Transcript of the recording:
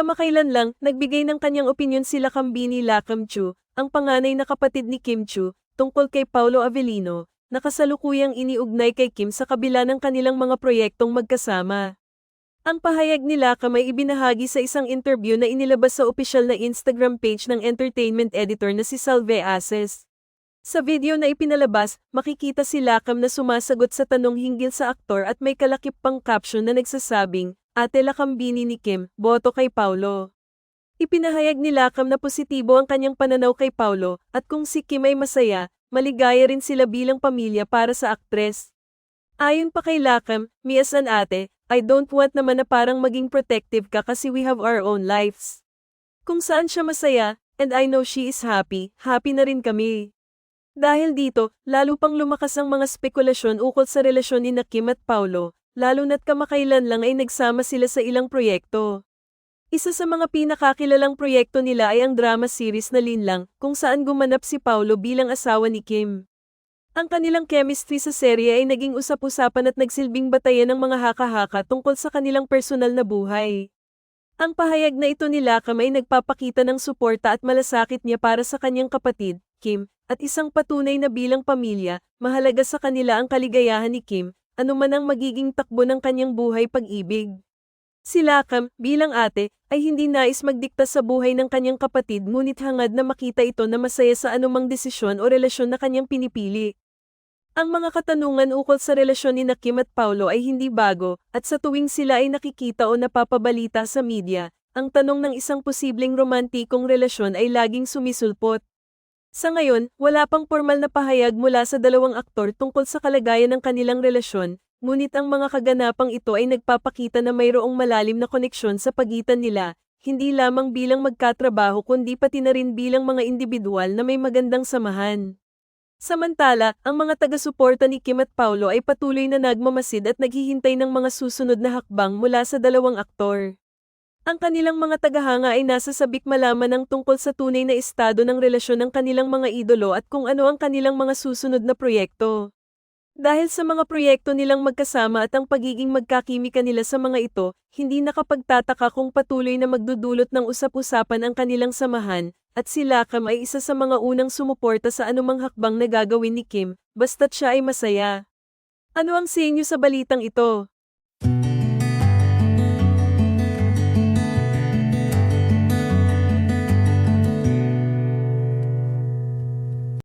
Kamakailan lang, nagbigay ng kanyang opinyon sila Kambini Lakam Chu, ang panganay na kapatid ni Kim Chu, tungkol kay Paulo Avellino, na kasalukuyang iniugnay kay Kim sa kabila ng kanilang mga proyektong magkasama. Ang pahayag nila kamay ibinahagi sa isang interview na inilabas sa opisyal na Instagram page ng entertainment editor na si Salve Aces. Sa video na ipinalabas, makikita si Lakam na sumasagot sa tanong hinggil sa aktor at may kalakip pang caption na nagsasabing, Ate Lakambini ni Kim, boto kay Paulo. Ipinahayag ni Lakam na positibo ang kanyang pananaw kay Paulo at kung si Kim ay masaya, maligaya rin sila bilang pamilya para sa aktres. Ayon pa kay Lakam, me as ate, I don't want naman na parang maging protective ka kasi we have our own lives. Kung saan siya masaya, and I know she is happy, happy na rin kami. Dahil dito, lalo pang lumakas ang mga spekulasyon ukol sa relasyon ni na Kim at Paulo, lalo na't kamakailan lang ay nagsama sila sa ilang proyekto. Isa sa mga pinakakilalang proyekto nila ay ang drama series na Linlang, kung saan gumanap si Paulo bilang asawa ni Kim. Ang kanilang chemistry sa serye ay naging usap-usapan at nagsilbing batayan ng mga haka-haka tungkol sa kanilang personal na buhay. Ang pahayag na ito ni Lakam ay nagpapakita ng suporta at malasakit niya para sa kanyang kapatid, Kim, at isang patunay na bilang pamilya, mahalaga sa kanila ang kaligayahan ni Kim, anuman ang magiging takbo ng kanyang buhay pag-ibig. Si Lakam, bilang ate, ay hindi nais magdikta sa buhay ng kanyang kapatid ngunit hangad na makita ito na masaya sa anumang desisyon o relasyon na kanyang pinipili. Ang mga katanungan ukol sa relasyon ni na Kim at Paulo ay hindi bago, at sa tuwing sila ay nakikita o napapabalita sa media, ang tanong ng isang posibleng romantikong relasyon ay laging sumisulpot. Sa ngayon, wala pang formal na pahayag mula sa dalawang aktor tungkol sa kalagayan ng kanilang relasyon, ngunit ang mga kaganapang ito ay nagpapakita na mayroong malalim na koneksyon sa pagitan nila, hindi lamang bilang magkatrabaho kundi pati na rin bilang mga individual na may magandang samahan. Samantala, ang mga taga-suporta ni Kim at Paulo ay patuloy na nagmamasid at naghihintay ng mga susunod na hakbang mula sa dalawang aktor. Ang kanilang mga tagahanga ay nasa sabik malaman ng tungkol sa tunay na estado ng relasyon ng kanilang mga idolo at kung ano ang kanilang mga susunod na proyekto. Dahil sa mga proyekto nilang magkasama at ang pagiging magkakimika nila sa mga ito, hindi nakapagtataka kung patuloy na magdudulot ng usap-usapan ang kanilang samahan, at si Lakam ay isa sa mga unang sumuporta sa anumang hakbang na gagawin ni Kim, basta't siya ay masaya. Ano ang sa inyo sa balitang ito?